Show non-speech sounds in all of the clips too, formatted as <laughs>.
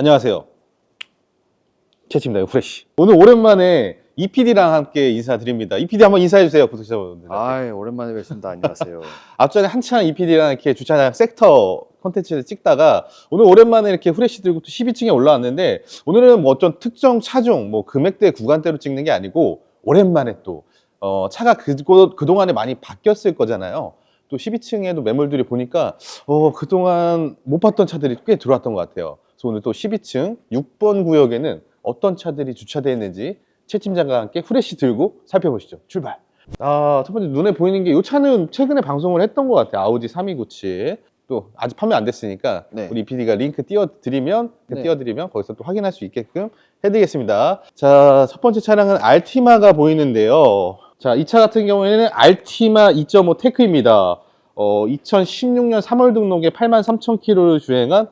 안녕하세요. 채치입니다. 후레쉬. 오늘 오랜만에 EPD랑 함께 인사드립니다. EPD 한번 인사해주세요, 구독자분들. 아, 오랜만에 뵙습니다. 안녕하세요. <laughs> 앞전에 한창 EPD랑 이렇게 주차장 섹터 컨텐츠를 찍다가 오늘 오랜만에 이렇게 후레쉬 들고 또 12층에 올라왔는데 오늘은 뭐 어떤 특정 차종, 뭐 금액대 구간대로 찍는 게 아니고 오랜만에 또 어, 차가 그, 그동안에 많이 바뀌었을 거잖아요. 또 12층에도 매물들이 보니까 어, 그동안 못 봤던 차들이 꽤 들어왔던 것 같아요. 그래서 오늘 또 12층 6번 구역에는 어떤 차들이 주차되어 있는지 최 팀장과 함께 후레쉬 들고 살펴보시죠. 출발! 아, 첫 번째 눈에 보이는 게 이 차는 최근에 방송을 했던 것 같아요. 아우디 3297. 또 아직 판매 안 됐으니까 네. 우리 PD가 링크 띄워드리면 네. 띄워드리면 거기서 또 확인할 수 있게끔 해드리겠습니다. 자, 첫 번째 차량은 알티마가 보이는데요. 자, 이 차 같은 경우에는 알티마 2.5 테크입니다. 어, 2016년 3월 등록에 83,000km를 주행한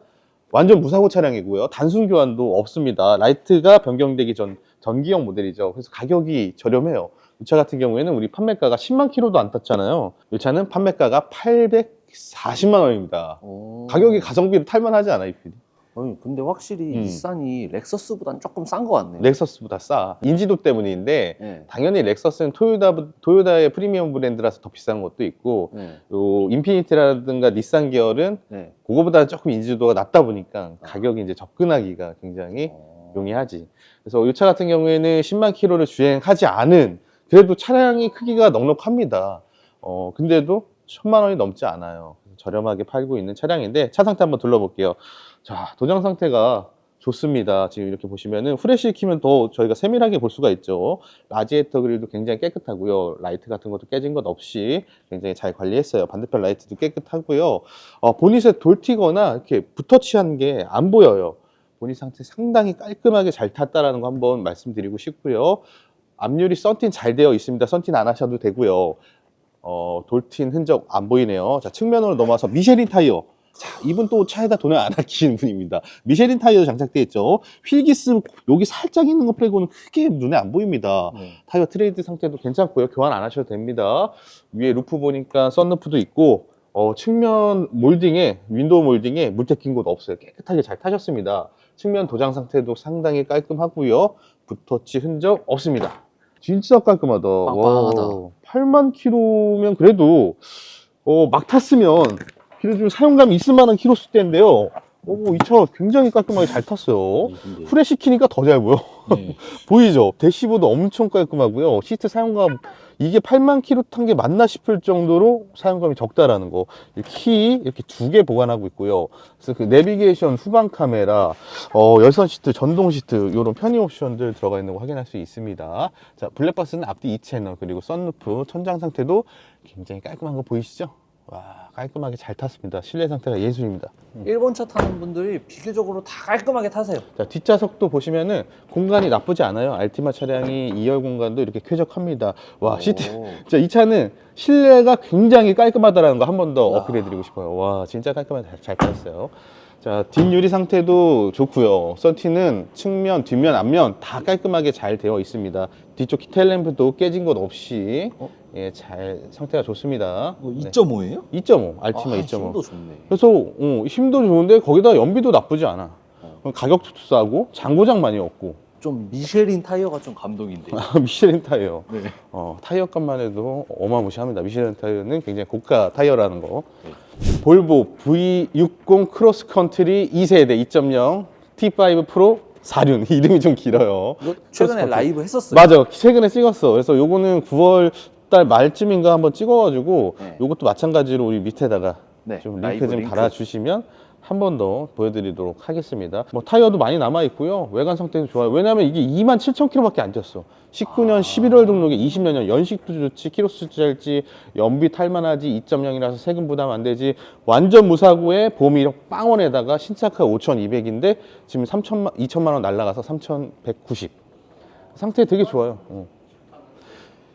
완전 무사고 차량이고요. 단순 교환도 없습니다. 라이트가 변경되기 전 전기형 모델이죠. 그래서 가격이 저렴해요. 이 차 같은 경우에는 우리 판매가가 10만 킬로도 안 탔잖아요. 이 차는 판매가가 840만 원입니다. 오. 가격이 가성비로 탈만하지 않아요, 이 PD? 아니, 근데 확실히 음. 닛산이 렉서스보단 조금 싼 것 같네요. 렉서스보다 싸. 인지도 때문인데 네. 당연히 렉서스는 토요타, 토요타의 프리미엄 브랜드라서 더 비싼 것도 있고 네. 요 인피니티라든가 닛산 계열은 네. 그거보다 조금 인지도가 낮다 보니까 가격이 이제 접근하기가 굉장히 어. 용이하지. 그래서 이 차 같은 경우에는 10만 킬로를 주행하지 않은 그래도 차량이 크기가 넉넉합니다. 어 근데도 천만 원이 넘지 않아요. 저렴하게 팔고 있는 차량인데 차 상태 한번 둘러볼게요. 자 도장 상태가 좋습니다. 지금 이렇게 보시면은 후레쉬 키면 더 저희가 세밀하게 볼 수가 있죠. 라지에이터 그릴도 굉장히 깨끗하고요. 라이트 같은 것도 깨진 것 없이 굉장히 잘 관리했어요. 반대편 라이트도 깨끗하고요. 어, 보닛에 돌 튀거나 이렇게 붓터치한 게 안 보여요. 보닛 상태 상당히 깔끔하게 잘 탔다라는 거 한번 말씀드리고 싶고요. 앞유리 썬틴 잘 되어 있습니다. 썬틴 안 하셔도 되고요. 어, 돌틴 흔적 안 보이네요. 자, 측면으로 넘어와서 미쉐린 타이어. 자, 이분 또 차에다 돈을 안 아끼는 분입니다. 미쉐린 타이어 장착되어 있죠. 휠기스 여기 살짝 있는 거 빼고는 크게 눈에 안 보입니다. 네. 타이어 트레이드 상태도 괜찮고요. 교환 안 하셔도 됩니다. 위에 루프 보니까 썬루프도 있고 어, 측면 몰딩에 윈도우 몰딩에 물때 낀곳 없어요. 깨끗하게 잘 타셨습니다. 측면 도장 상태도 상당히 깔끔하고요. 붓터치 흔적 없습니다. 진짜 깔끔하다. 빵빵하다. 와, 8만 킬로면 그래도 어, 막 탔으면 그래도 좀 사용감이 있을 만한 키로수 대인데요. 오, 이 차 굉장히 깔끔하게 잘 탔어요. 아니, 근데- 프레시 키니까 더 잘 보여. 네. <laughs> 보이죠? 대시보드 엄청 깔끔하고요. 시트 사용감 이게 8만 킬로 탄 게 맞나 싶을 정도로 사용감이 적다라는 거. 이키 이렇게 두 개 보관하고 있고요. 그래서 그 내비게이션 후방 카메라, 어, 열선 시트, 전동 시트 이런 편의 옵션들 들어가 있는 거 확인할 수 있습니다. 자, 블랙박스는 앞뒤 2채널 그리고 썬루프 천장 상태도 굉장히 깔끔한 거 보이시죠? 와 깔끔하게 잘 탔습니다. 실내 상태가 예술입니다. 일본 차 타는 분들이 비교적으로 다 깔끔하게 타세요. 자, 뒷좌석도 보시면은 공간이 나쁘지 않아요. 알티마 차량이 2열 공간도 이렇게 쾌적합니다. 와, 시트. 오. <laughs> 자, 이 차는 실내가 굉장히 깔끔하다라는 거 한 번더 와. 어필해 드리고 싶어요. 와, 진짜 깔끔하게 잘, 잘 빠졌어요. 자, 뒷유리 상태도 좋고요. 썬티는 측면, 뒷면, 앞면 다 깔끔하게 잘 되어 있습니다. 뒤쪽 키텔 램프도 깨진 것 없이 어? 예, 잘 상태가 좋습니다. 뭐 네. 2.5예요? 2.5, 알티마 아, 2.5. 힘도 좋네. 그래서 어, 힘도 좋은데 거기다 연비도 나쁘지 않아. 어. 가격도 싸고 장고장 많이 없고 좀 미쉐린 타이어가 좀 감동인데. <laughs> 미쉐린 타이어. 네. 어, 타이어 값만 해도 어마무시합니다. 미쉐린 타이어는 굉장히 고가 타이어라는 거. 네. 볼보 V60 크로스 컨트리 2세대 2.0 T5 프로 4륜 <laughs> 이름이 좀 길어요. 최근에. 라이브 했었어요. 맞아. 최근에 찍었어. 그래서 요거는 9월 달 말쯤인가 한번 찍어가지고 네. 요것도 마찬가지로 우리 밑에다가 네, 좀 라이브 링크 좀 링크. 달아주시면 한 번 더 보여드리도록 하겠습니다. 뭐 타이어도 많이 남아 있고요. 외관 상태도 좋아요. 왜냐하면 이게 2만 7천 킬로밖에 안 뛰었어. 19년 11월 등록에 20년형 연식도 좋지, 키로수 짧지, 연비 탈만하지, 2.0이라서 세금 부담 안 되지. 완전 무사고에 보험이 빵원에다가 신차가 5,200인데 지금 3천만 2천만 원 날라가서 3,190. 상태 되게 좋아요. 어.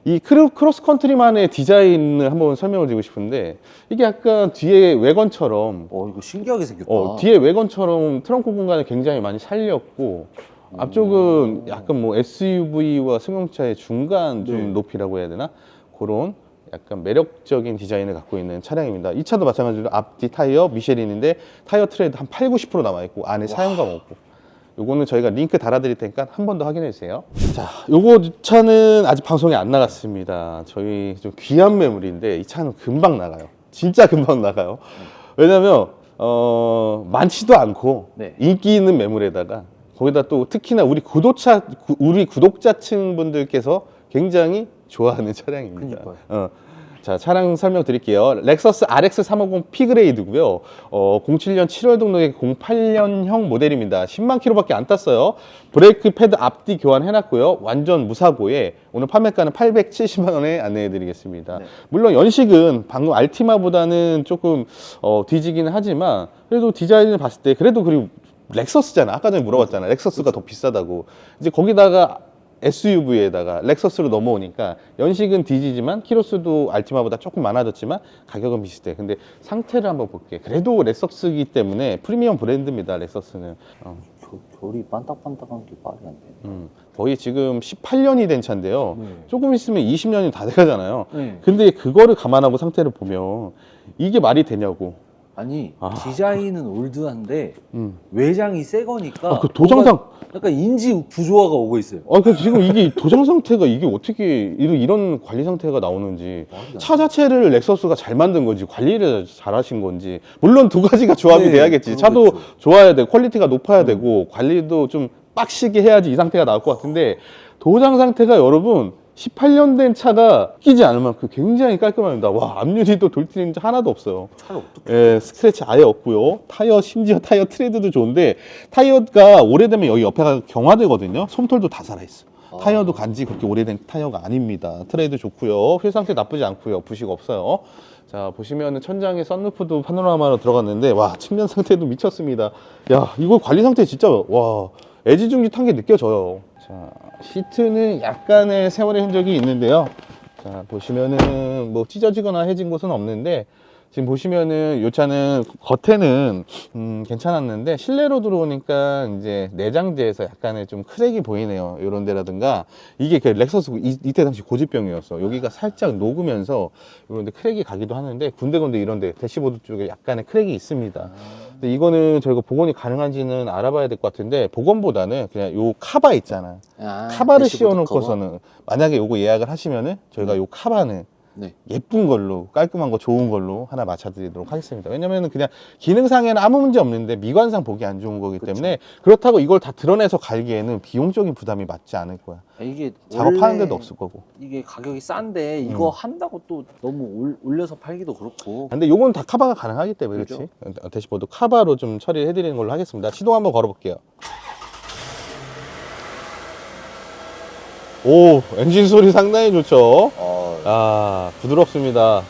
이 크로, 크로스 컨트리만의 디자인을 한번 설명을 드리고 싶은데 이게 약간 뒤에 외건처럼 어, 이거 신기하게 생겼다. 어, 뒤에 외건처럼 트렁크 공간을 굉장히 많이 살렸고 앞쪽은 약간 뭐 SUV와 승용차의 중간 좀 네. 높이라고 해야 되나 그런 약간 매력적인 디자인을 갖고 있는 차량입니다. 이 차도 마찬가지로 앞뒤 타이어 미쉐린인데 타이어 트레이드 한 8, 90% 남아 있고 안에 사용감 없고 요거는 저희가 링크 달아드릴 테니까 한 번 더 확인해 주세요. 자, 요거 차는 아직 방송이 안 나갔습니다. 저희 좀 귀한 매물인데 이 차는 금방 나가요. 진짜 금방 나가요. 왜냐면 어, 많지도 않고 네. 인기 있는 매물에다가 거기다 또 특히나 우리 구독자 구- 우리 구독자층 분들께서 굉장히 좋아하는 차량입니다. 그러니까요. 어. 자, 차량 설명드릴게요. 렉서스 RX 350 P그레이드고요. 어, 07년 7월 등록의 08년형 모델입니다. 10만 킬로밖에 안 땄어요. 브레이크 패드 앞뒤 교환해놨고요. 완전 무사고에 오늘 판매가는 870만 원에 안내해드리겠습니다. 네. 물론 연식은 방금 알티마보다는 조금 어, 뒤지기는 하지만 그래도 디자인을 봤을 때 그래도 그리고 렉서스잖아. 아까 전에 물어봤잖아. 렉서스가 더 비싸다고. 이제 거기다가 SUV에다가 렉서스로 넘어오니까 연식은 뒤지지만 키로수도 알티마보다 조금 많아졌지만 가격은 비슷해. 근데 상태를 한번 볼게. 그래도 렉서스이기 때문에 프리미엄 브랜드입니다. 렉서스는. 어, 겨, 결이 반딱반딱한 게 말이 안 돼. 음. 거의 지금 18년이 된 차인데요. 네. 조금 있으면 20년이 다 돼가잖아요. 네. 근데 그거를 감안하고 상태를 보면 이게 말이 되냐고. 아니 아. 디자인은 올드한데 음. 외장이 새 거니까 아, 그 도장상 뭔가 약간 인지 부조화가 오고 있어요. 아, 그 지금 이게 도장 상태가 이게 어떻게 이런, 이런 관리 상태가 나오는지 말이 안 차 자체를 렉서스가 잘 만든 건지 관리를 잘 하신 건지 물론 두 가지가 조합이 네, 돼야겠지 차도 그러겠죠. 음. 좋아야 돼 퀄리티가 높아야 되고 관리도 좀 빡시게 해야지 이 상태가 나올 것 같은데 도장 상태가 여러분 18년 된 차가 끼지 않을 만큼 굉장히 깔끔합니다 와 앞유리 도 돌트림 하나도 없어요 차를 어떻게? 예, 스크래치 아예 없고요. 타이어 심지어 타이어 트레드도 좋은데 타이어가 오래되면 여기 옆에가 경화되거든요. 솜털도 다 살아 있어. 아. 타이어도 간지 그렇게 오래된 타이어가 아닙니다. 트레이드 좋고요. 휠 상태 나쁘지 않고요. 부식 없어요. 자 보시면은 천장에 썬루프도 파노라마로 들어갔는데 와 측면 상태도 미쳤습니다. 야 이거 관리 상태 진짜 와 애지중지 탄 게 느껴져요. 자 시트는 약간의 세월의 흔적이 있는데요. 자 보시면은 뭐 찢어지거나 해진 곳은 없는데 지금 보시면은 이 차는 겉에는 음, 괜찮았는데 실내로 들어오니까 이제 내장재에서 약간의 좀 크랙이 보이네요. 이런 데라든가 이게 그 렉서스 이, 이때 당시 고집병이었어. 여기가 살짝 녹으면서 이런 데 크랙이 가기도 하는데 군데군데 이런 데 대시보드 쪽에 약간의 크랙이 있습니다. 근데 이거는 저희가 복원이 가능한지는 알아봐야 될 것 같은데 복원보다는 그냥 요 카바 있잖아. 아, 카바를 씌워놓고서는 만약에 요거 예약을 하시면은 저희가 요 카바는 네. 예쁜 걸로 깔끔한 거 좋은 걸로 하나 맞춰드리도록 하겠습니다. 왜냐면은 그냥 기능상에는 아무 문제 없는데 미관상 보기 안 좋은 거기. 때문에 그렇다고 이걸 다 드러내서 갈기에는 비용적인 부담이 맞지 않을 거야. 아, 이게 작업하는 원래 데도 없을 거고. 이게 가격이 싼데 이거 음. 한다고 또 너무 올, 올려서 팔기도 그렇고. 근데 요건 다 카바가 가능하기 때문에. 그렇지. 어, 대시보드 카바로 좀 처리를 해드리는 걸로 하겠습니다. 시동 한번 걸어볼게요. 오 엔진 소리 상당히 좋죠. 어, 아 부드럽습니다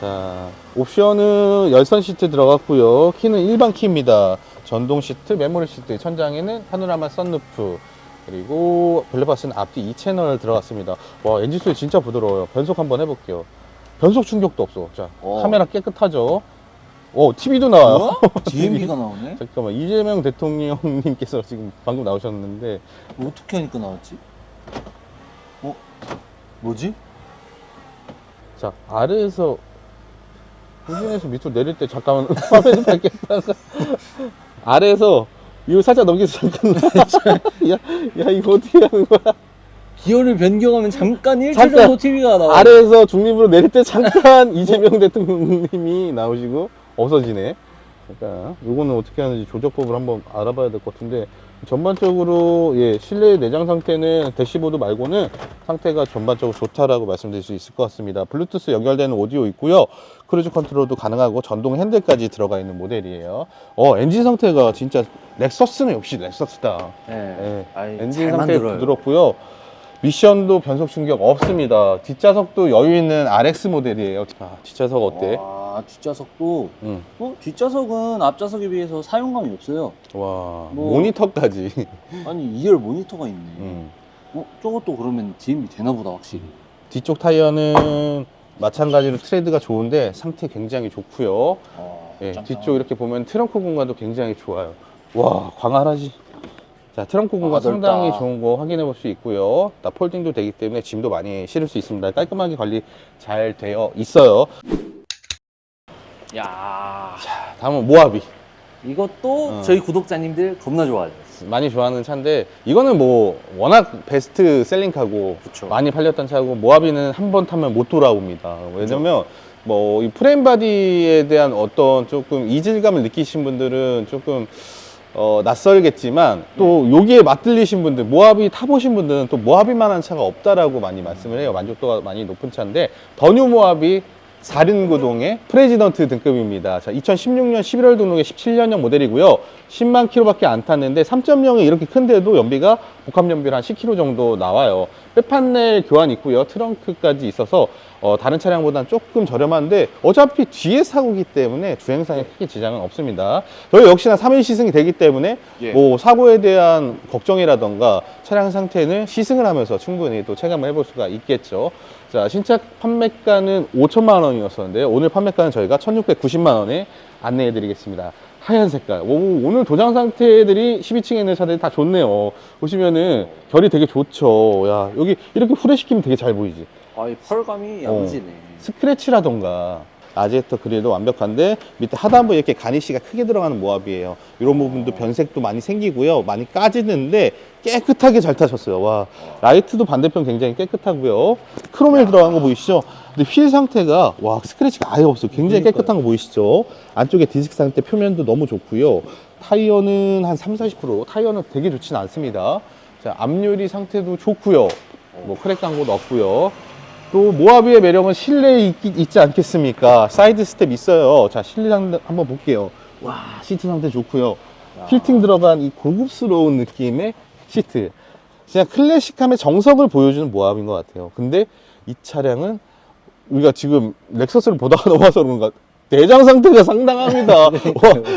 자 옵션은 열선 시트 들어갔고요 키는 일반 키입니다 전동 시트 메모리 시트 천장에는 파노라마 썬루프 그리고 블랙박스는 앞뒤 2채널 들어갔습니다 와 엔진 소리 진짜 부드러워요 변속 한번 해볼게요 변속 충격도 없어 자 어. 카메라 깨끗하죠 오 TV도 나와요? <laughs> DMB가 나오네? 잠깐만 이재명 대통령님께서 지금 방금 나오셨는데 어떻게 하니까 나왔지? 어? 뭐지? 자 아래에서 후진에서 밑으로 내릴 때 잠깐만 <laughs> 화면을 밝겠다가 아래에서 이거 살짝 넘겨서 잠깐 <laughs> 야, 야 이거 어떻게 하는 거야 기어를 변경하면 잠깐 1초 잠깐. 정도 TV가 나와. 아래에서 중립으로 내릴 때 잠깐 <laughs> 이재명 대통령님이 나오시고 없어지네 그러니까 요거는 어떻게 하는지 조작법을 한번 알아봐야 될 것 같은데 전반적으로 예 실내 내장 상태는 대시보드 말고는 상태가 전반적으로 좋다라고 말씀드릴 수 있을 것 같습니다 블루투스 연결되는 오디오 있고요 크루즈 컨트롤도 가능하고 전동 핸들까지 들어가 있는 모델이에요 어 엔진 상태가 진짜 렉서스는 역시 렉서스다 네. 예, 아이, 엔진 잘 상태 만들어요. 부드럽고요. 미션도 변속 충격 없습니다. 뒷좌석도 여유 있는 RX 모델이에요. 아, 뒷좌석 어때? 와, 뒷좌석도 응. 어? 뒷좌석은 앞좌석에 비해서 사용감이 없어요. 와, 뭐- 모니터까지. <laughs> 아니 2열 모니터가 있네. 음. 어? 저것도 그러면 DMB 되나 보다 확실히. 뒤쪽 타이어는 마찬가지로 트레드가 좋은데 상태 굉장히 좋고요. 어, 예. 뒤쪽 이렇게 보면 트렁크 공간도 굉장히 좋아요. 와, 광활하지. 자, 트렁크 공간 아. 상당히 좋은 거 확인해 볼 수 있고요. 다 폴딩도 되기 때문에 짐도 많이 실을 수 있습니다. 깔끔하게 관리 잘 되어 있어요. 야 다음은 모하비. 이것도 어. 저희 구독자님들 겁나 좋아해요. 많이 좋아하는 차인데 이거는 뭐 워낙 베스트 셀링카고 그쵸. 많이 팔렸던 차고 모하비는 한 번 타면 못 돌아옵니다. 왜냐면 뭐 이 프레임 바디에 대한 어떤 조금 이질감을 느끼신 분들은 조금 어, 낯설겠지만 또 여기에 맞들리신 분들 모하비 타보신 분들은 또 모하비만한 차가 없다라고 많이 말씀을 해요. 만족도가 많이 높은 차인데 더뉴 모하비 4륜 구동의 프레지던트 등급입니다. 자, 2016년 11월 등록의 17년형 모델이고요. 10만 킬로밖에 안 탔는데 3.0이 이렇게 큰데도 연비가 복합 연비를 한 10km 정도 나와요. 빼판넬 교환 있고요. 트렁크까지 있어서 어, 다른 차량보다는 조금 저렴한데 어차피 뒤에 사고기 때문에 주행상에 크게 지장은 없습니다. 저희 역시나 3일 시승이 되기 때문에 예. 뭐 사고에 대한 걱정이라던가 차량 상태는 시승을 하면서 충분히 또 체감을 해볼 수가 있겠죠. 자, 신차 판매가는 5천만 원이었었는데요. 오늘 판매가는 저희가 1,690만 원에 안내해 드리겠습니다. 하얀 색깔. 오, 오늘 도장 상태들이 12층에 있는 차들이 다 좋네요. 보시면은 결이 되게 좋죠. 야, 여기 이렇게 후레시키면 되게 잘 보이지. 아, 이 펄감이 어. 야무지네. 스크래치라던가 아제터 그릴도 완벽한데 밑에 하단부에 이렇게 가니쉬가 크게 들어가는 모합이에요. 이런 부분도 변색도 많이 생기고요. 많이 까지는데 깨끗하게 잘 타셨어요. 와 라이트도 반대편 굉장히 깨끗하고요. 크롬에 들어간 거 보이시죠? 근데 휠 상태가 와 스크래치가 아예 없어요. 굉장히. 깨끗한 거 보이시죠? 안쪽에 디스크 상태 표면도 너무 좋고요. 타이어는 한 3, 40% 타이어는 되게 좋진 않습니다. 자 앞유리 상태도 좋고요. 뭐 크랙 간곳 없고요. 또 모하비의 매력은 실내에 있, 있지 않겠습니까? 사이드 스텝 있어요. 자, 실내 상태 한번 볼게요. 와, 시트 상태 좋고요. 야. 필팅 들어간 이 고급스러운 느낌의 시트. 그냥 클래식함의 정석을 보여주는 모하비인 것 같아요. 근데 이 차량은 우리가 지금 렉서스를 보다가 <laughs> 넘어서 그런가 대장 상태가 상당합니다. <laughs> 와,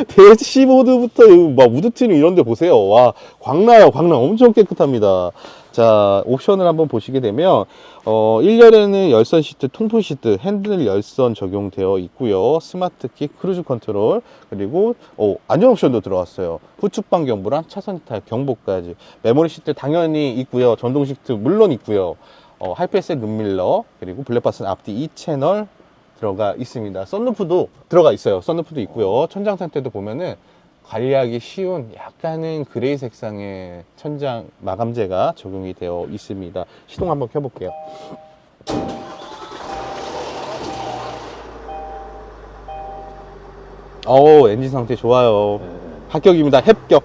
대시보드부터 막 우드티는 이런 데 보세요. 와, 광나요, 광나 엄청 깨끗합니다. 자, 옵션을 한번 보시게 되면, 어, 1열에는 열선 시트, 통풍 시트, 핸들 열선 적용되어 있고요. 스마트 키, 크루즈 컨트롤, 그리고, 어, 안전 옵션도 들어왔어요. 후측방 경보랑 차선 이탈 경보까지. 메모리 시트 당연히 있고요. 전동 시트 물론 있고요. 어, 하이패스 룸밀러, 그리고 블랙박스는 앞뒤 2채널 들어가 있습니다. 썬루프도 들어가 있어요. 썬루프도 있고요. 천장 상태도 보면은 관리하기 쉬운 약간은 그레이 색상의 천장 마감재가 적용이 되어 있습니다. 시동 한번 켜볼게요. 어우 엔진 상태 좋아요. 합격입니다. 합격.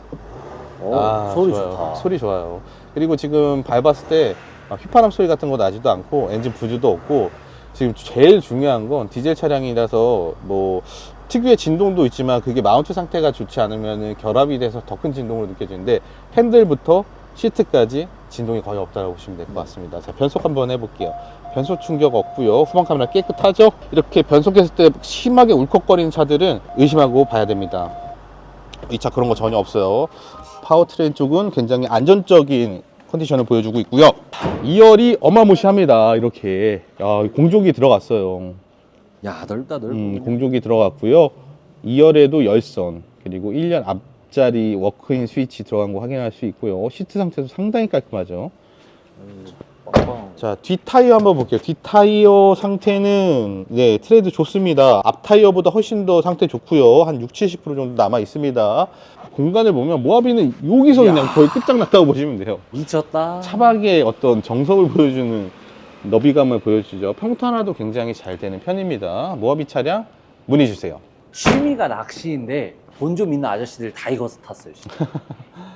오, 아, 소리 좋아요. 좋다. 소리 좋아요. 그리고 지금 밟았을 때 아, 휘파람 소리 같은 거 나지도 않고 엔진 부주도 없고 지금 제일 중요한 건 디젤 차량이라서 뭐 특유의 진동도 있지만 그게 마운트 상태가 좋지 않으면 결합이 돼서 더 큰 진동으로 느껴지는데 핸들부터 시트까지 진동이 거의 없다고 보시면 될 것 같습니다. 자, 변속 한번 해볼게요. 변속 충격 없고요. 후방 카메라 깨끗하죠? 이렇게 변속했을 때 심하게 울컥거리는 차들은 의심하고 봐야 됩니다. 이 차 그런 거 전혀 없어요. 파워트레인 쪽은 굉장히 안전적인 컨디션을 보여주고 있고요. 2열이 어마무시합니다. 이렇게 야, 공조기 들어갔어요. 야, 넓다, 넓어. 음, 공조기 들어갔고요. 2열에도 열선 그리고 1년 앞자리 워크인 스위치 들어간 거 확인할 수 있고요. 시트 상태도 상당히 깔끔하죠. 빵빵. 자, 뒷 타이어 한번 볼게요. 뒷 타이어 상태는 네, 트레이드 좋습니다. 앞 타이어보다 훨씬 더 상태 좋고요. 한 6, 70% 정도 남아 있습니다. 공간을 보면 모하비는 여기서 그냥 거의 끝장났다고 보시면 돼요. 미쳤다. 차박의 어떤 정석을 보여주는 너비감을 보여주죠. 평탄화도 굉장히 잘 되는 편입니다. 모하비 차량 문의 주세요. 취미가 낚시인데 돈 좀 있는 아저씨들 다 이거 탔어요. 진짜. <laughs>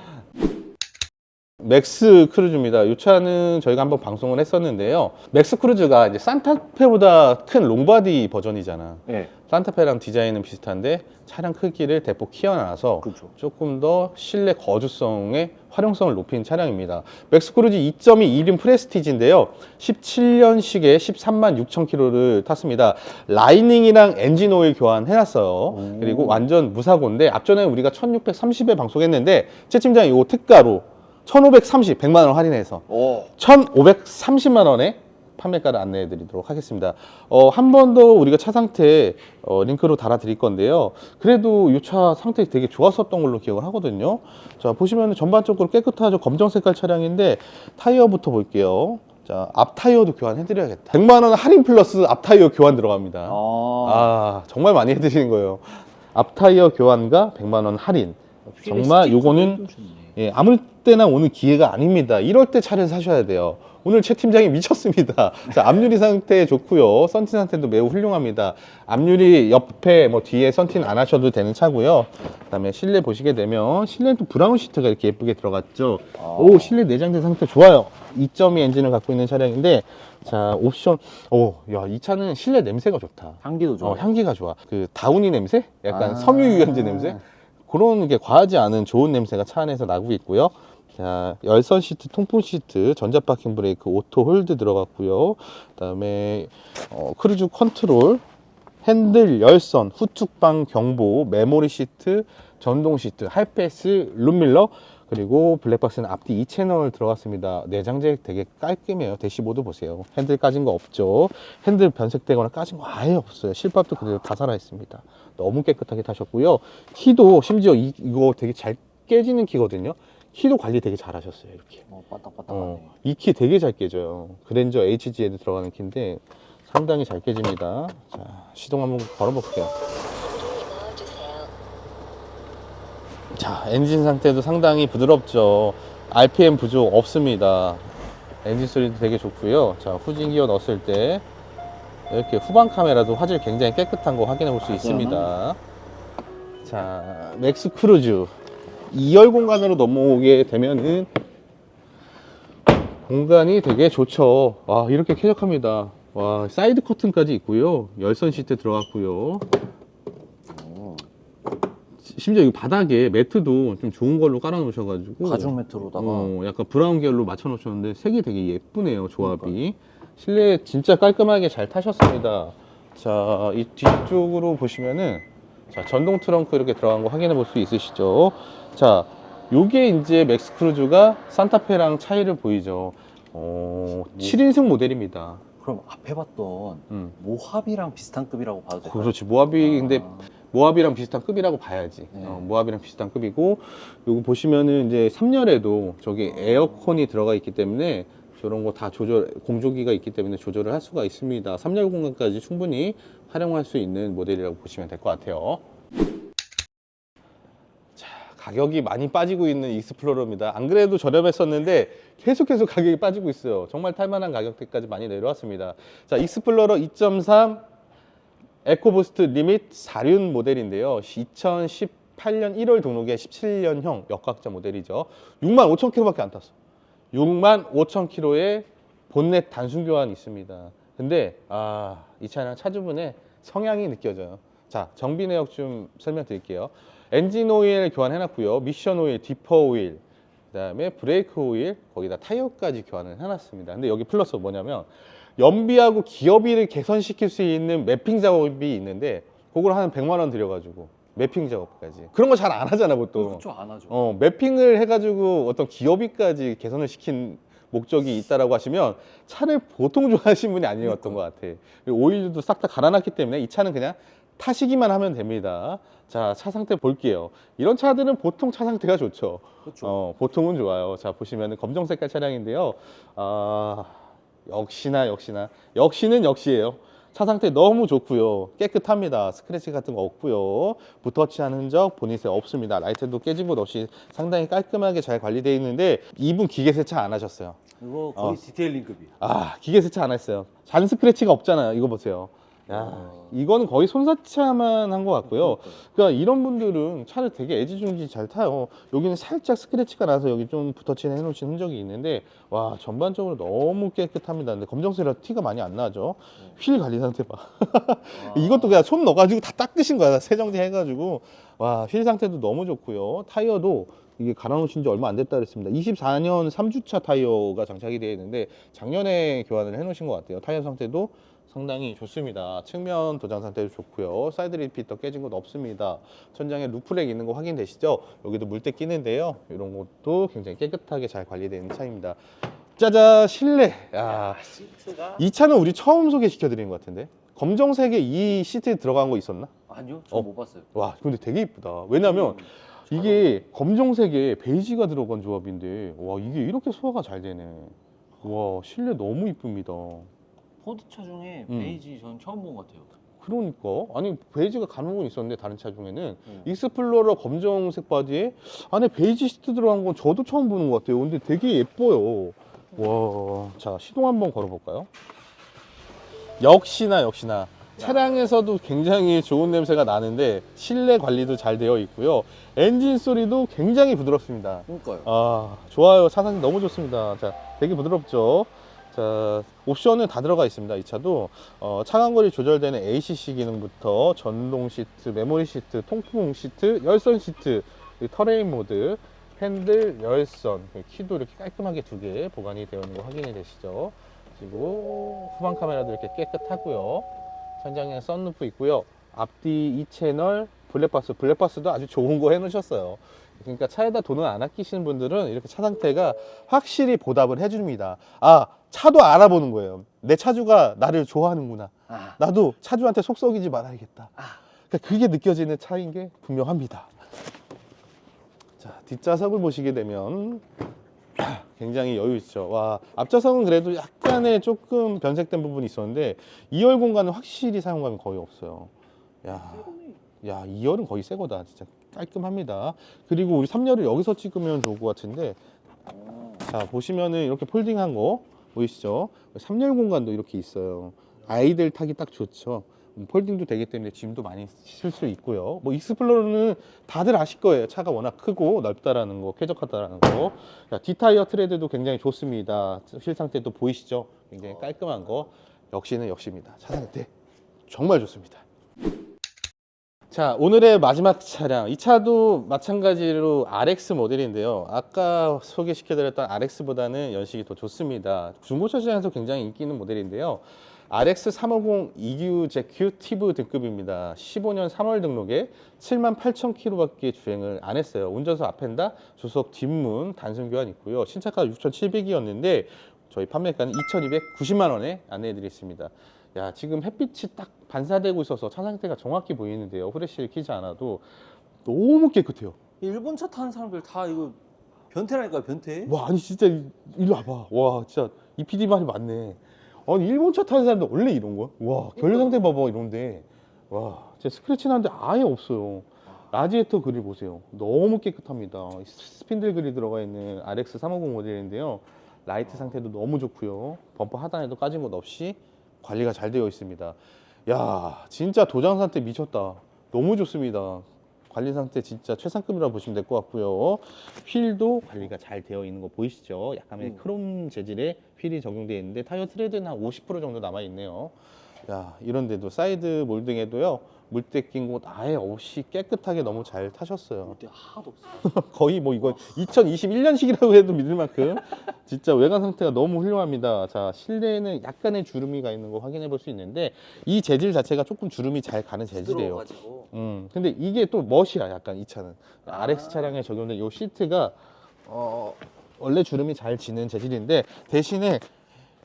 맥스 크루즈입니다. 이 차는 저희가 한번 방송을 했었는데요. 맥스 크루즈가 이제 산타페보다 큰 롱바디 버전이잖아. 네, 산타페랑 디자인은 비슷한데 차량 크기를 대폭 키워놔서 그렇죠. 조금 더 실내 거주성의 활용성을 높인 차량입니다. 맥스 크루즈 2.2 1인 프레스티지인데요. 17년식에 13만 6천 킬로를 탔습니다. 라이닝이랑 엔진 오일 교환해놨어요. 오. 그리고 완전 무사고인데 앞전에 우리가 1630에 방송했는데 채침장 이 특가로 1530, 100만 원 할인해서 오. 1,530만 원에 판매가를 안내해 드리도록 하겠습니다. 어, 한 번 더 우리가 차 상태 어, 링크로 달아 드릴 건데요. 그래도 이 차 상태 되게 좋았었던 걸로 기억을 하거든요. 자, 보시면 전반적으로 깨끗하죠. 검정 색깔 차량인데 타이어부터 볼게요. 자, 앞 타이어도 교환해 드려야겠다. 100만 원 할인 플러스 앞 타이어 교환 들어갑니다. 아. 아, 정말 많이 해 드시는 거예요. 앞 타이어 교환과 100만 원 할인. 정말 요거는. 예, 아무 때나 오는 기회가 아닙니다. 이럴 때 차를 사셔야 돼요. 오늘 최 팀장이 미쳤습니다. <laughs> 자, 앞유리 상태 좋고요. 썬틴 상태도 매우 훌륭합니다. 앞유리 옆에 뭐 뒤에 썬틴 안 하셔도 되는 차고요. 그다음에 실내 보시게 되면 실내는 또 브라운 시트가 이렇게 예쁘게 들어갔죠. 오, 실내 내장재 상태 좋아요. 2.2 엔진을 갖고 있는 차량인데 자, 옵션 오, 야, 이 차는 실내 냄새가 좋다. 향기도 좋아. 어, 향기가 좋아. 그 다우니 냄새? 약간 아. 섬유 유연제 냄새? 그런 게 과하지 않은 좋은 냄새가 차 안에서 나고 있고요. 자, 열선 시트, 통풍 시트, 전자 파킹 브레이크, 오토 홀드 들어갔고요. 그다음에 어, 크루즈 컨트롤, 핸들, 열선, 후측방 경보, 메모리 시트, 전동 시트, 하이패스, 룸밀러, 그리고 블랙박스는 앞뒤 2채널 들어갔습니다. 내장재 되게 깔끔해요. 대시보드 보세요. 핸들 까진 거 없죠. 핸들 변색되거나 까진 거 아예 없어요. 실밥도 그대로 다 살아있습니다. 너무 깨끗하게 타셨고요. 키도 심지어 이, 이거 되게 잘 깨지는 키거든요. 키도 관리 되게 잘 하셨어요. 이렇게. 어, 빠딱빠딱하네. 어, 이키 되게 잘 깨져요. 그랜저 HG에도 들어가는 키인데 상당히 잘 깨집니다. 자, 시동 한번 걸어볼게요. 자, 엔진 상태도 상당히 부드럽죠. RPM 부족 없습니다. 엔진 소리도 되게 좋고요. 자, 후진 기어 넣었을 때 이렇게 후방 카메라도 화질 굉장히 깨끗한 거 확인해 볼 수 있습니다. 자, 맥스 크루즈 2열 공간으로 넘어오게 되면은 공간이 되게 좋죠. 와, 이렇게 쾌적합니다. 와, 사이드 커튼까지 있고요. 열선 시트 들어갔고요. 어, 심지어 이 바닥에 매트도 좀 좋은 걸로 깔아 놓으셔가지고 가죽 매트로다가 어, 약간 브라운 계열로 맞춰 놓으셨는데 색이 되게 예쁘네요 조합이 실내 진짜 깔끔하게 잘 타셨습니다 자 이 뒤쪽으로 보시면은 자 전동 트렁크 이렇게 들어간 거 확인해 볼 수 있으시죠 자 요게 이제 맥스 크루즈가 산타페랑 차이를 보이죠 어, 7인승 모델입니다 그럼 앞에 봤던 음. 모합이랑 비슷한 급이라고 봐도 될까요? 그렇지 모하비 근데 아, 모합이랑 비슷한 급이라고 봐야지. 네. 어, 모합이랑 비슷한 급이고, 요거 보시면은 이제 3열에도 저기 에어컨이 들어가 있기 때문에 저런 거 다 조절, 공조기가 있기 때문에 조절을 할 수가 있습니다. 3열 공간까지 충분히 활용할 수 있는 모델이라고 보시면 될 것 같아요. 자, 가격이 많이 빠지고 있는 익스플로러입니다. 안 그래도 저렴했었는데 계속해서 <laughs> 가격이 빠지고 있어요. 정말 탈만한 가격대까지 많이 내려왔습니다. 자, 익스플로러 2.3 에코부스트 리밋 4륜 모델인데요. 2018년 1월 등록의 17년형 역각자 모델이죠. 6만 5천 킬로밖에 안 탔어. 6만 5천 킬로의 본넷 단순 교환이 있습니다. 근데 아, 이 차량 차주분의 성향이 느껴져요. 자, 정비 내역 좀 설명드릴게요. 엔진 오일 교환해놨고요. 미션 오일, 디퍼 오일, 그다음에 브레이크 오일, 거기다 타이어까지 교환을 해놨습니다. 근데 여기 플러스 뭐냐면 연비하고 기어비를 개선시킬 수 있는 매핑 작업이 있는데 그걸 한 100만 원 들여가지고 매핑 작업까지 그런 거 잘 안 하잖아 보통 그렇죠 안 하죠. 어, 매핑을 해가지고 어떤 기어비까지 개선을 시킨 목적이 있다라고 하시면 차를 보통 <laughs> 좋아하시는 분이 아니었던 것 같아 오일도 싹 다 갈아놨기 때문에 이 차는 그냥 타시기만 하면 됩니다 자 차 상태 볼게요 이런 차들은 보통 차 상태가 좋죠 그렇죠. 어, 보통은 좋아요. 자, 보시면 검정 색깔 차량인데요. 아, 역시나, 역시나. 역시는 역시예요. 차 상태 너무 좋고요. 깨끗합니다. 스크래치 같은 거 없고요. 붓터치한 흔적 보닛에 없습니다. 라이트도 깨진 것 없이 상당히 깔끔하게 잘 관리되어 있는데 이분 기계 세차 안 하셨어요. 이거 거의 어. 디테일링급이에요. 아, 기계 세차 안 했어요. 잔 스크래치가 없잖아요. 이거 보세요. 야, 어. 이거는 거의 손사차만 한 것 같고요. 그러니까요. 그러니까 이런 분들은 차를 되게 애지중지 잘 타요. 여기는 살짝 스크래치가 나서 여기 좀 붓터치를 해놓으신 흔적이 있는데 와 전반적으로 너무 깨끗합니다. 근데 검정색이라 티가 많이 안 나죠. 휠 관리 상태 봐. 아. 이것도 그냥 손 넣어가지고 다 닦으신 거야. 세정제 해가지고 와 휠 상태도 너무 좋고요. 타이어도 이게 갈아놓으신 지 얼마 안 됐다 그랬습니다. 24년 3주차 타이어가 장착이 되어 있는데 작년에 교환을 해놓으신 것 같아요. 타이어 상태도 상당히 좋습니다. 측면 도장 상태도 좋고요. 사이드 리피터 깨진 것도 없습니다. 천장에 루프렉 있는 거 확인되시죠? 여기도 물때 끼는데요. 이런 것도 굉장히 깨끗하게 잘 관리되는 차입니다. 짜잔 실내. 야, 시트가 이 차는 우리 처음 소개시켜 드린 것 같은데. 검정색에 이 시트에 들어간 거 있었나? 아니요, 저 어. 못 봤어요. 와, 근데 되게 이쁘다. 왜냐면 음, 이게 검정색에 베이지가 들어간 조합인데 와, 이게 이렇게 소화가 잘 되네. 와, 실내 너무 이쁩니다. 포드 차 중에 음. 베이지 전 처음 본 것 같아요. 그러니까 아니 베이지가 간혹 은 있었는데 다른 차 중에는 음. 익스플로러 검정색 바지에 안에 베이지 시트 들어간 건 저도 처음 보는 것 같아요. 근데 되게 예뻐요. 와, 자 시동 한번 걸어볼까요? 역시나 역시나 차량에서도 굉장히 좋은 냄새가 나는데 실내 관리도 잘 되어 있고요. 엔진 소리도 굉장히 부드럽습니다. 그러니까요. 아 좋아요 차상이 너무 좋습니다 자 되게 부드럽죠 자 옵션은 다 들어가 있습니다 이 차도. 어, 차간거리 조절되는 ACC 기능부터 전동 시트 메모리 시트 통풍 시트 열선 시트 터레인 모드 핸들 열선 그리고 키도 이렇게 깔끔하게 두 개 보관이 되어 있는 거 확인이 되시죠? 그리고 후방 카메라도 이렇게 깨끗하고요. 천장에 썬루프 있고요. 앞뒤 2채널 블랙박스 블랙박스도 아주 좋은 거 해놓으셨어요. 그러니까 차에다 돈을 안 아끼시는 분들은 이렇게 차 상태가 확실히 보답을 해줍니다. 아, 차도 알아보는 거예요. 내 차주가 나를 좋아하는구나. 아, 나도 차주한테 속 썩이지 말아야겠다. 아. 그러니까 그게 느껴지는 차인 게 분명합니다. 자, 뒷좌석을 보시게 되면 <clears throat> 굉장히 여유 있죠. 와, 앞좌석은 그래도 약간의 조금 변색된 부분이 있었는데 2열 공간은 확실히 사용감이 거의 없어요. 야, 야, 2열은 거의 새 거다. 진짜 깔끔합니다. 그리고 우리 3열을 여기서 찍으면 좋을 것 같은데 어. 자 보시면은 이렇게 폴딩한 거 보이시죠? 3열 공간도 이렇게 있어요. 아이들 타기 딱 좋죠. 음, 폴딩도 되기 때문에 짐도 많이 실 수 있고요. 뭐 익스플로러는 다들 아실 거예요. 차가 워낙 크고 넓다라는 거, 쾌적하다라는 거. 자, 뒷타이어 트레드도 굉장히 좋습니다. 실 상 태도 보이시죠? 굉장히 깔끔한 거. 역시는 역시입니다. 차 상태 정말 좋습니다. 자, 오늘의 마지막 차량. 이 차도 마찬가지로 RX 모델인데요. 아까 소개시켜 드렸던 RX보다는 연식이 더 좋습니다. 중고차 시장에서 굉장히 인기 있는 모델인데요. RX 350 EQ ZQ 티브 등급입니다. 15년 3월 등록에 78,000km밖에 주행을 안 했어요. 운전석 앞엔다, 조석 뒷문, 단순 교환 있고요. 신차가 6,700이었는데 저희 판매가는 2,290만 원에 안내해 드리겠습니다. 야 지금 햇빛이 딱 반사되고 있어서 차 상태가 정확히 보이는데요. 후레쉬를 켜지 않아도 너무 깨끗해요. 일본 차 타는 사람들 다 이거 변태라니까 변태. 와 아니 진짜 이- 이리 와봐. 와 진짜 이 PD 말이 맞네. 아니 일본 차 타는 사람들 원래 이런 거야? 와 결 상태 봐봐 이런데 와 진짜 스크래치 나는데 아예 없어요. 라지에터 그릴 보세요. 너무 깨끗합니다. 이 스핀들 그릴 들어가 있는 RX 350 모델인데요. 라이트 상태도 너무 좋고요. 범퍼 하단에도 까진 곳 없이 관리가 잘 되어 있습니다. 야, 진짜 도장 상태 미쳤다. 너무 좋습니다. 관리 상태 진짜 최상급이라 보시면 될 것 같고요. 휠도 관리가 잘 되어 있는 거 보이시죠? 약간의 음. 크롬 재질의 휠이 적용되어 있는데 타이어 트레드는 한 50% 정도 남아 있네요. 야, 이런데도 사이드 몰딩에도요. 물때 낀 곳 아예 없이 깨끗하게 너무 잘 타셨어요. 그때 하나도 없어. <laughs> 거의 뭐 이거 2021년식이라고 해도 믿을 만큼 진짜 외관 상태가 너무 훌륭합니다. 자, 실내에는 약간의 주름이 가 있는 거 확인해 볼 수 있는데 이 재질 자체가 조금 주름이 잘 가는 재질이에요. 음, 근데 이게 또 멋이야, 약간 이 차는. 아. RX 차량에 적용된 이 시트가 어, 원래 주름이 잘 지는 재질인데 대신에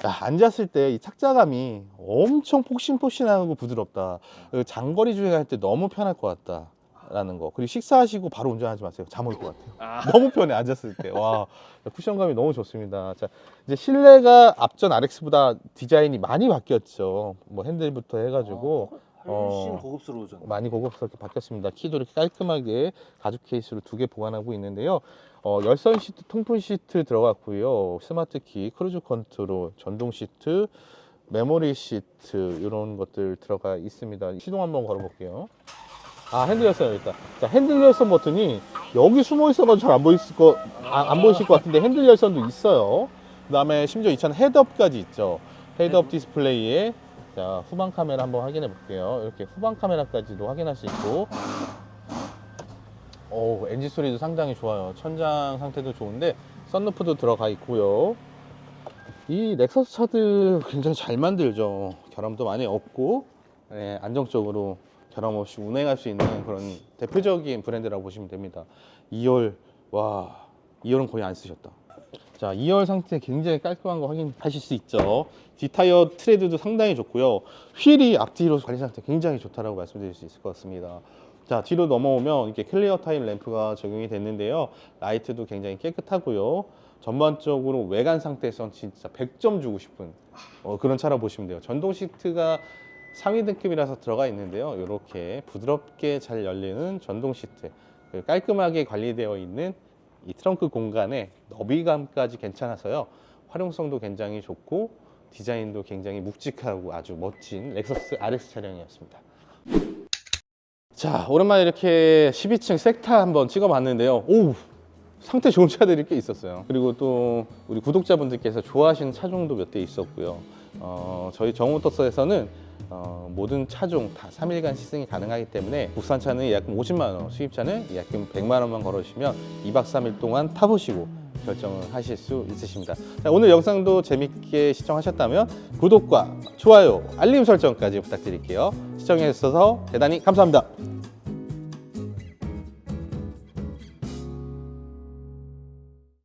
야, 앉았을 때 이 착자감이 엄청 폭신폭신하고 부드럽다. 그 장거리 주행할 때 너무 편할 것 같다 라는 거. 그리고 식사하시고 바로 운전하지 마세요. 잠 올 것 같아요. 아. <laughs> 너무 편해 앉았을 때. 와 쿠션감이 너무 좋습니다. 자 이제 실내가 앞전 RX보다 디자인이 많이 바뀌었죠. 뭐 핸들부터 해가지고 훨씬 어. 고급스러워졌네. 많이 고급스럽게 바뀌었습니다. 키도 이렇게 깔끔하게 가죽 케이스로 두 개 보관하고 있는데요. 어, 열선 시트, 통풍 시트 들어갔고요. 스마트 키, 크루즈 컨트롤, 전동 시트, 메모리 시트 이런 것들 들어가 있습니다. 시동 한번 걸어볼게요. 아 핸들 열선 있다. 자 핸들 열선 버튼이 여기 숨어 있어가지고 잘 안 보이실 거, 아, 안 보이실 것 같은데 핸들 열선도 있어요. 그 다음에 심지어 이 차는 헤드업까지 있죠. 헤드업 디스플레이에 자 후방 카메라 한번 확인해 볼게요. 이렇게 후방 카메라까지도 확인할 수 있고, 오 엔진 소리도 상당히 좋아요. 천장 상태도 좋은데 썬루프도 들어가 있고요. 이 렉서스 차들 굉장히 잘 만들죠. 결함도 많이 없고 네, 안정적으로 결함 없이 운행할 수 있는 그런 대표적인 브랜드라고 보시면 됩니다. 2열 와 2열은 거의 안 쓰셨다. 자 2열 상태 굉장히 깔끔한 거 확인하실 수 있죠. 뒷타이어 트레드도 상당히 좋고요. 휠이 앞뒤로 관리 상태 굉장히 좋다라고 말씀드릴 수 있을 것 같습니다. 자 뒤로 넘어오면 이렇게 클리어 타임 램프가 적용이 됐는데요. 라이트도 굉장히 깨끗하고요. 전반적으로 외관 상태에선 진짜 100점 주고 싶은 어, 그런 차라 보시면 돼요. 전동 시트가 상위 등급이라서 들어가 있는데요. 이렇게 부드럽게 잘 열리는 전동 시트, 그리고 깔끔하게 관리되어 있는 이 트렁크 공간에 너비감까지 괜찮아서요. 활용성도 굉장히 좋고 디자인도 굉장히 묵직하고 아주 멋진 렉서스 RX 차량이었습니다. 자, 오랜만에 이렇게 12층 섹타 한번 찍어봤는데요. 오, 상태 좋은 차들이 꽤 있었어요. 그리고 또 우리 구독자분들께서 좋아하시는 차종도 몇 대 있었고요. 어, 저희 정모터스에서는 어, 모든 차종 다 3일간 시승이 가능하기 때문에 국산차는 예약금 50만 원, 수입차는 예약금 100만 원만 걸어주시면 2박 3일 동안 타보시고 결정을 하실 수 있으십니다. 자, 오늘 영상도 재밌게 시청하셨다면 구독과 좋아요, 알림 설정까지 부탁드릴게요. 시청해 주셔서 대단히 감사합니다.